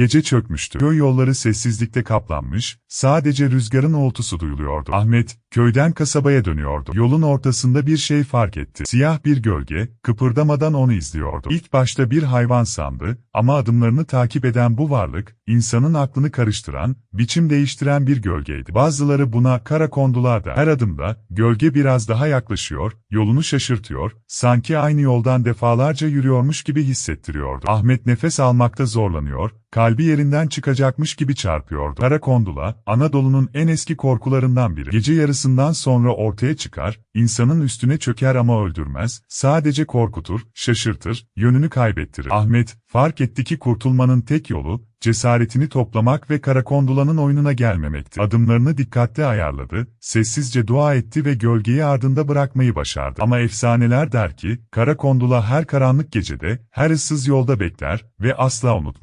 Gece çökmüştü. Köy yolları sessizlikte kaplanmış, sadece rüzgarın uğultusu duyuluyordu. Ahmet, köyden kasabaya dönüyordu. Yolun ortasında bir şey fark etti. Siyah bir gölge, kıpırdamadan onu izliyordu. İlk başta bir hayvan sandı, ama adımlarını takip eden bu varlık, insanın aklını karıştıran, biçim değiştiren bir gölgeydi. Bazıları buna kara kondular da. Her adımda, gölge biraz daha yaklaşıyor, yolunu şaşırtıyor, sanki aynı yoldan defalarca yürüyormuş gibi hissettiriyordu. Ahmet nefes almakta zorlanıyor, kalbi yerinden çıkacakmış gibi çarpıyordu. Kara kondula, Anadolu'nun en eski korkularından biri. Gece yarısından sonra ortaya çıkar, insanın üstüne çöker ama öldürmez, sadece korkutur, şaşırtır, yönünü kaybettirir. Ahmet, fark etti ki kurtulmanın tek yolu, cesaretini toplamak ve Karakondulanın oyununa gelmemekti. Adımlarını dikkatle ayarladı, sessizce dua etti ve gölgeyi ardında bırakmayı başardı. Ama efsaneler der ki, Karakondula her karanlık gecede, her ıssız yolda bekler ve asla unutmaz.